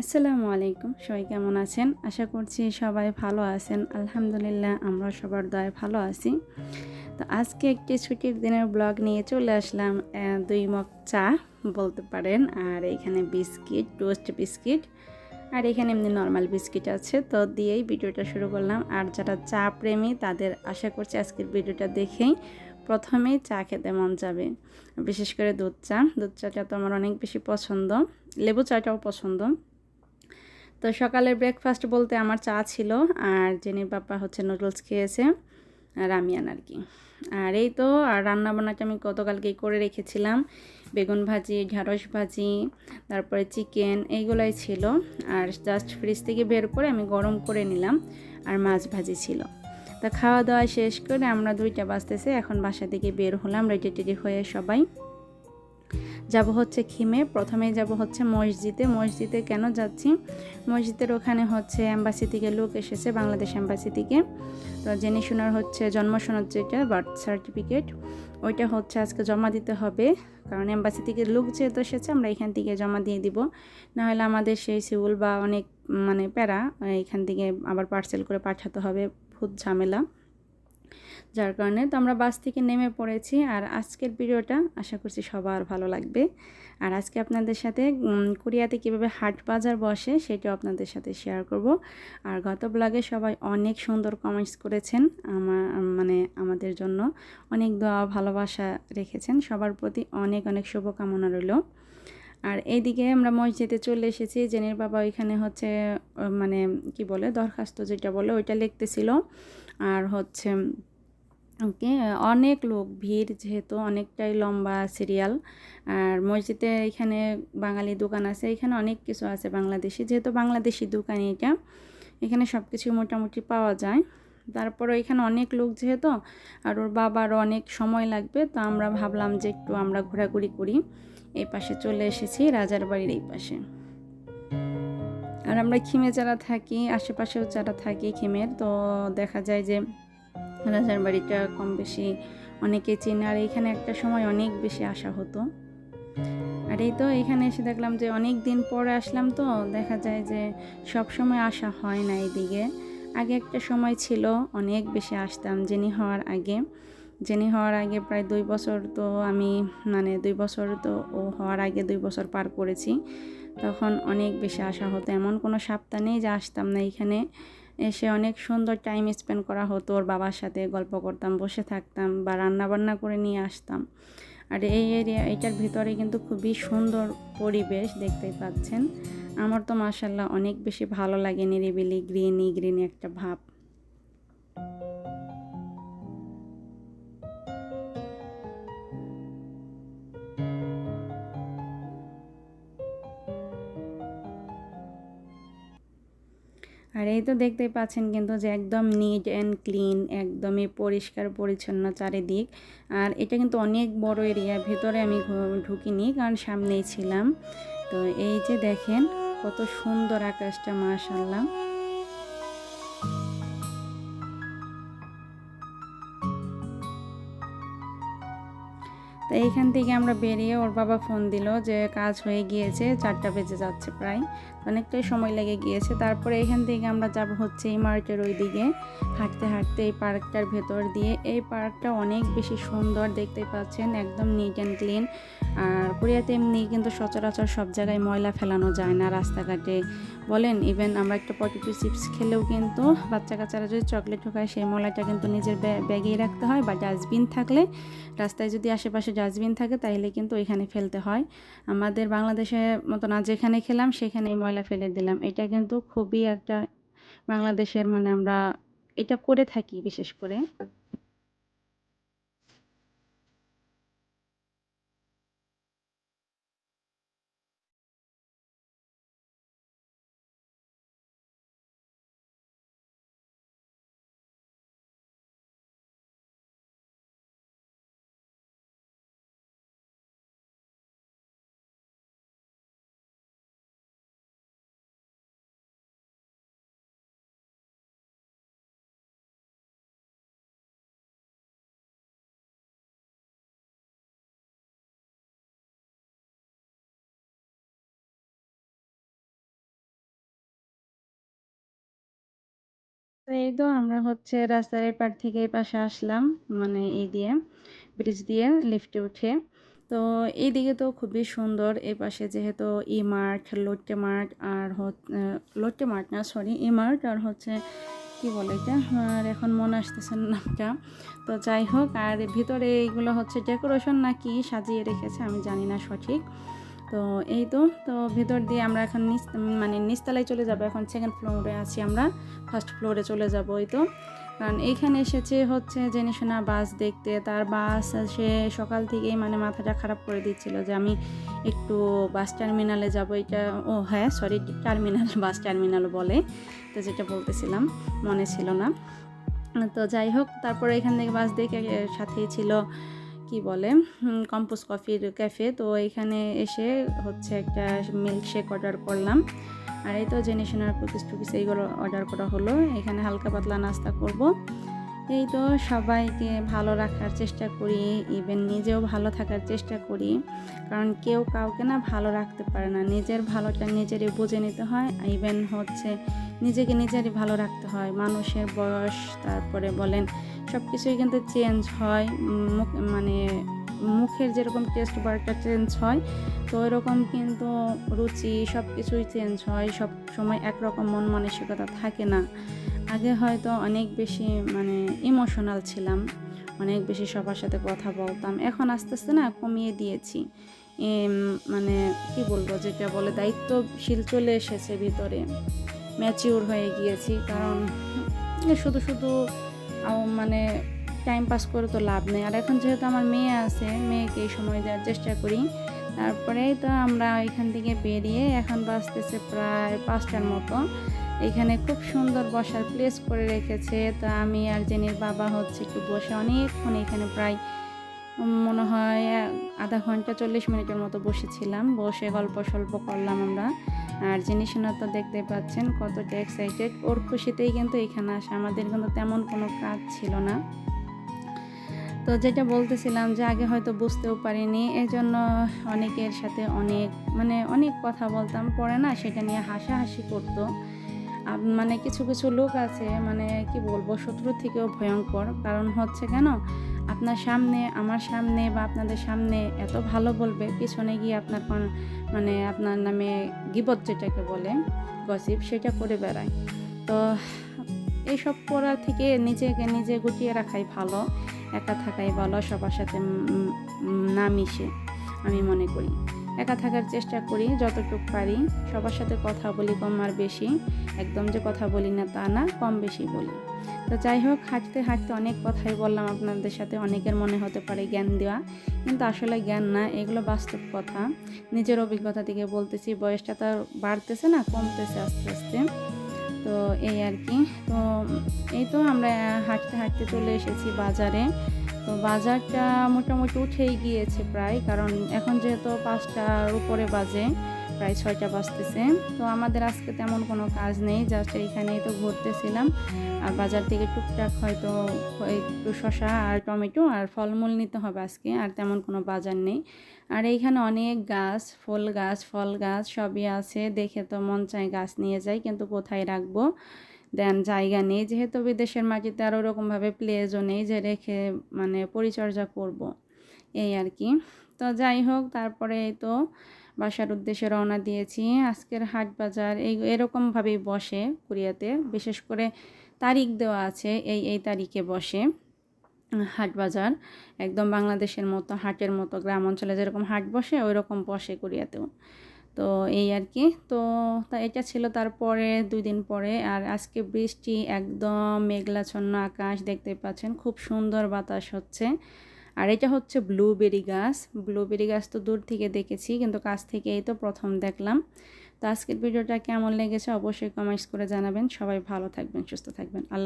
আসসালামু আলাইকুম। সবাই কেমন আছেন? আশা করছি সবাই ভালো আছেন। আলহামদুলিল্লাহ, আমরা সবার দয় ভালো আছি। তো আজকে একটি ছুটির দিনের ব্লগ নিয়ে চলে আসলাম দুই মগ চা বলতে পারেন, আর এখানে বিস্কিট, টোস্ট বিস্কিট, আর এখানে এমনি নর্মাল বিস্কিট আছে। তো দিয়েই ভিডিওটা শুরু করলাম। আর যারা চা প্রেমী, তাদের আশা করছি আজকের ভিডিওটা দেখেই প্রথমেই চা খেতে মন যাবে। বিশেষ করে দুধ চা। দুধ চাটা তো আমার অনেক বেশি পছন্দ। লেবু চাটাও পছন্দ। তো সকালের ব্রেকফাস্ট বলতে আমার চা ছিল আর জেনির বাবা হচ্ছে নুডলস খেয়েছে রামিয়ান আর কি আর এই তো, আর রান্না বান্নাটা আমি গতকালকেই করে রেখেছিলাম। বেগুন ভাজি ঢ্যাঁড়স ভাজি, তারপরে চিকেন এইগুলাই ছিল। আর জাস্ট ফ্রিজ থেকে বের করে আমি গরম করে নিলাম আর মাছ ভাজি ছিল। তা খাওয়া দাওয়া শেষ করে আমরা দুইটা বাজতেছে, এখন বাসা থেকে বের হলাম রেডি টেডি হয়ে সবাই। যাব হচ্ছে খিমে প্রথমে যাব হচ্ছে মসজিদে। মসজিদে কেন যাচ্ছি? মসজিদের ওখানে হচ্ছে অ্যাম্বাসি থেকে লোক এসেছে, বাংলাদেশ অ্যাম্বাসি থেকে। তো জেনে শোনার হচ্ছে জন্ম সনদ যেটা বার্থ সার্টিফিকেট ওইটা হচ্ছে আজকে জমা দিতে হবে। কারণ অ্যাম্বাসি থেকে লোক যেহেতু এসেছে, আমরা এখান থেকে জমা দিয়ে দিব। নাহলে আমাদের সেই সিউল বা অনেক মানে প্যারা, এখান থেকে আবার পার্সেল করে পাঠাতে হবে খুব ঝামেলা। যার কারণে তো আমরা বাস থেকে নেমে পড়েছি। আর আজকের ভিডিওটা আশা করছি সবার ভালো লাগবে। আর আজকে আপনাদের সাথে কোরিয়াতে কীভাবে হাট বাজার বসে সেটাও আপনাদের সাথে শেয়ার করব। আর গত ব্লগে সবাই অনেক সুন্দর কমেন্টস করেছেন আমার মানে আমাদের জন্য। অনেক দোয়া, ভালোবাসা রেখেছেন। সবার প্রতি অনেক অনেক শুভকামনা রইল। আর এইদিকে আমরা মসজিদে চলে এসেছি। জেনের বাবা ওইখানে হচ্ছে মানে কি বলে, দরখাস্ত যেটা বলে ওইটা লিখতেছিল। আর হচ্ছে অনেক লোক, ভিড় যেহেতু অনেকটাই লম্বা সিরিয়াল আর মসজিদে এখানে বাঙালি দোকান আছে, এখানে অনেক কিছু আছে বাংলাদেশি। যেহেতু বাংলাদেশি দোকান এটা, এখানে সব কিছু মোটামুটি পাওয়া যায়। তারপরে এখানে অনেক লোক যেহেতু, আর ওর বাবারও অনেক সময় লাগবে, তো আমরা ভাবলাম যে একটু আমরা ঘোরাঘুরি করি। এই পাশে চলে এসেছি, রাজার বাড়ির এই পাশে। আর আমরা খিমে যারা থাকি, আশেপাশেও যারা থাকি খিমের, তো দেখা যায় যে রাজার বাড়িটা কম বেশি অনেকে চেনে। আর এখানে একটা সময় অনেক বেশি আসা হতো। আর এই তো এখানে এসে দেখলাম যে অনেক দিন পরে আসলাম তো, দেখা যায় যে সব সময় আসা হয় না এদিকে। আগে একটা সময় ছিল, অনেক বেশি আসতাম, জেনি হওয়ার আগে। জেনি হওয়ার আগে প্রায় দুই বছর তো আমি মানে দুই বছর তো ও হওয়ার আগে দুই বছর পার করেছি। তখন অনেক বেশি আসা হতো। এমন কোনো সপ্তাহ নেই যে আসতাম না এখানে। এসে অনেক সুন্দর টাইম স্পেন্ড করা হতো। ওর বাবার সাথে গল্প করতাম, বসে থাকতাম বা রান্না বান্না করে নিয়ে আসতাম। আর এই এরিয়া এটার ভিতরে কিন্তু খুবই সুন্দর পরিবেশ দেখতেই পাচ্ছেন। আমার তো মাসাল্লাহ অনেক বেশি ভালো লাগে নিরিবিলি গ্রিনি গ্রিনি একটা ভাব। আর এই তো দেখতেই পাচ্ছেন কিন্তু যে একদম নিট অ্যান্ড ক্লিন একদমই পরিষ্কার পরিচ্ছন্ন চারিদিক। আর এটা কিন্তু অনেক বড় এরিয়া ভেতরে আমি ঢুকিনি কারণ সামনেই ছিলাম। তো এই যে দেখেন কত সুন্দর আকাশটা মাশাল্লাহ তো এইখান থেকে আমরা বেরিয়ে ওর বাবা ফোন দিল যে কাজ হয়ে গিয়েছে, চারটা বেজে যাচ্ছে প্রায়। অনেকটাই সময় লেগে গিয়েছে। তারপরে এখান থেকে আমরা যাব হচ্ছে এই মার্কেটের ওই দিকে হাঁটতে হাঁটতে এই পার্কটার ভেতর দিয়ে। এই পার্কটা অনেক বেশি সুন্দর দেখতে পাচ্ছেন, একদম নিট অ্যান্ড ক্লিন আর কোরিয়াতে এমনি কিন্তু সচরাচর সব জায়গায় ময়লা ফেলানো যায় না রাস্তাঘাটে। বলেন ইভেন আমরা একটা পটেটো চিপস খেলেও কিন্তু বাচ্চা কাচ্চারা যদি চকলেট ঢোকায়, সেই ময়লাটা কিন্তু নিজের ব্যা- ব্যাগেই রাখতে হয় বা ডাস্টবিন থাকলে। রাস্তায় যদি আশেপাশে ডাস্টবিন থাকে তাহলে কিন্তু ওইখানে ফেলতে হয়। আমাদের বাংলাদেশের মতো না যেখানে খেলাম সেখানে ময়লা ফেলে দিলাম। এটা কিন্তু খুবই একটা বাংলাদেশের মানে আমরা, এটা করে থাকি বিশেষ করে। তো এই তো আমরা হচ্ছে রাস্তার এপার থেকে এই পাশে আসলাম মানে এই দিয়ে ব্রিজ দিয়ে লিফটে উঠে। তো এইদিকে তো খুবই সুন্দর এই পাশে যেহেতু ই মার্ট লোট্টে মার্ট আর লোট্টে মার্ট না সরি ই মার্ট আর হচ্ছে কি বলে এটা? আর এখন মনে আসতেছে নামটা। তো যাই হোক, আর ভিতরে এইগুলো হচ্ছে ডেকোরেশন না কি সাজিয়ে রেখেছে আমি জানি না সঠিক। তো এই তো তো ভেতর দিয়ে আমরা এখন নিচ মানে নিচতলায় চলে যাব। এখন সেকেন্ড ফ্লোরে আছি আমরা ফার্স্ট ফ্লোরে চলে যাব, এই তো। কারণ এইখানে এসেছে হচ্ছে জেনিসোনা বাস দেখতে। তার বাস সে সকাল থেকেই মানে মাথাটা খারাপ করে দিচ্ছিল যে আমি একটু বাস টার্মিনালে যাব। এটা, ও হ্যাঁ সরি টার্মিনাল বাস টার্মিনাল বলে। তো যেটা বলতেছিলাম, মনে ছিল না। তো যাই হোক, তারপরে এখান থেকে বাস দেখে সাথেই ছিল কি বলে কম্পোজ কফির ক্যাফে তো এখানে এসে হচ্ছে একটা মিল্কশেক অর্ডার করলাম। আর এই তো জেনে শোনার কুকিস টুকিস এইগুলো অর্ডার করা হলো। এখানে হালকা পাতলা নাস্তা করব। এই তো সবাইকে ভালো রাখার চেষ্টা করি ইভেন নিজেও ভালো থাকার চেষ্টা করি। কারণ কেউ কাউকে না ভালো রাখতে পারে না। নিজের ভালোটা নিজেরই বুঝে নিতে হয় ইভেন হচ্ছে নিজেকে নিজেরই ভালো রাখতে হয়। মানুষের বয়স, তারপরে বলেন সব কিছুই কিন্তু চেঞ্জ হয়। মুখ মানে মুখের যেরকম টেস্ট বারটা চেঞ্জ হয়, তো এরকম কিন্তু রুচি সব কিছুই চেঞ্জ হয়। সব সময় একরকম মন মানসিকতা থাকে না। আগে হয়তো অনেক বেশি মানে ইমোশনাল ছিলাম, অনেক বেশি সবার সাথে কথা বলতাম। এখন আস্তে আস্তে না কমিয়ে দিয়েছি। মানে কি বলব, যেটা বলে দায়িত্বশীল চলে এসেছে ভিতরে। ম্যাচিওর হয়ে গিয়েছি, কারণ শুধু শুধু মানে টাইম পাস করে তো লাভ নেই। আর এখন যেহেতু আমার মেয়ে আছে, মেয়েকে এই সময় দেওয়ার চেষ্টা করি। তারপরেই তো আমরা এখান থেকে বেরিয়ে এখন বাঁচতেছে প্রায় পাঁচটার মতো। এখানে খুব সুন্দর বসার প্লেস করে রেখেছে। তো আমি আর জেনির বাবা হচ্ছে একটু বসে অনেকক্ষণ এখানে প্রায় মনে হয় আধা ঘণ্টা চল্লিশ মিনিটের মতো বসেছিলাম। বসে গল্প সল্প করলাম আমরা। আর জিনিস তো দেখতে পাচ্ছেন, কতটা এক্সাইটেড ওর খুশিতেই কিন্তু এখানে আসে। আমাদের কিন্তু তেমন কোনো কাজ ছিল না। তো যেটা বলতেছিলাম যে, আগে হয়তো বুঝতেও পারিনি। এই জন্য অনেকের সাথে অনেক মানে অনেক কথা বলতাম। পরে না সেটা নিয়ে হাসাহাসি করতো। মানে কিছু কিছু লোক আছে মানে কি বলব, শত্রু থেকেও ভয়ঙ্কর। কারণ হচ্ছে কেন? আপনার সামনে, আমার সামনে বা আপনাদের সামনে এত ভালো বলবে, পিছনে গিয়ে আপনার মানে আপনার নামে গিবত যেটাকে বলে গসিপ সেটা করে বেড়ায়। তো এইসব করার থেকে নিজেকে নিজে গুটিয়ে রাখাই ভালো, একা থাকাই ভালো, সবার সাথে না মিশে, আমি মনে করি। একা থাকার চেষ্টা করি, যতটুকু পারি। সবার সাথে কথা বলি কম আর বেশি। একদম যে কথা বলি না তা না, কম বেশি বলি। তো যাই হোক, হাঁটতে হাঁটতে অনেক কথাই বললাম আপনাদের সাথে। অনেকের মনে হতে পারে জ্ঞান দেওয়া, কিন্তু আসলে জ্ঞান না, এগুলো বাস্তব কথা। নিজের অভিজ্ঞতা থেকে বলতেছি, বয়সটা তো বাড়তেছে না, কমতেছে আস্তে আস্তে। তো এই আর কি। তো এই তো আমরা হাঁটতে হাঁটতে চলে এসেছি বাজারে। তো বাজারটা মোটামুটি উঠেই গিয়েছে প্রায়, কারণ এখন যেহেতু পাঁচটার উপরে বাজে, প্রায় ছয়টা বাজতেছে। তো আমাদের আজকে তেমন কোনো কাজ নেই, জাস্ট এইখানেই তো ঘুরতেছিলাম। আর বাজার থেকে টুকটাক হয়তো একটু শশা আর টমেটো আর ফলমূল নিতে হবে আজকে, আর তেমন কোনো বাজার নেই। আর এইখানে অনেক গাছ, ফুল গাছ, ফল গাছ সবই আছে, দেখে তো মন চায় গাছ নিয়ে যাই, কিন্তু কোথায় রাখব? দেন জায়গা নেই। যেহেতু বিদেশের মাটিতে আর ওরকমভাবে প্লেজও নেই যে রেখে মানে পরিচর্যা করব। এই আর কি। তো যাই হোক, তারপরে তো বাসার উদ্দেশ্যে রওনা দিয়েছি। আজকের হাট বাজার এই এরকমভাবেই বসে কোরিয়াতে। বিশেষ করে তারিখ দেওয়া আছে এই এই তারিখে বসে হাট বাজার। একদম বাংলাদেশের মতো হাটের মতো গ্রাম অঞ্চলে যেরকম হাট বসে ওই রকম বসে কোরিয়াতেও। তো এই আর কি। তো তা এটা ছিল তারপরে দুই দিন পরে। আর আজকে বৃষ্টি একদম মেঘলাচ্ছন্ন আকাশ দেখতে পাচ্ছেন, খুব সুন্দর বাতাস হচ্ছে। আর এটা হচ্ছে ব্লুবেরি গাছ। ব্লুবেরি গাছ তো দূর থেকে দেখেছি, কিন্তু কাছ থেকে এই তো প্রথম দেখলাম। তো আজকের ভিডিওটা কেমন লেগেছে অবশ্যই কমেন্টস করে জানাবেন। সবাই ভালো থাকবেন, সুস্থ থাকবেন। আল্লাহ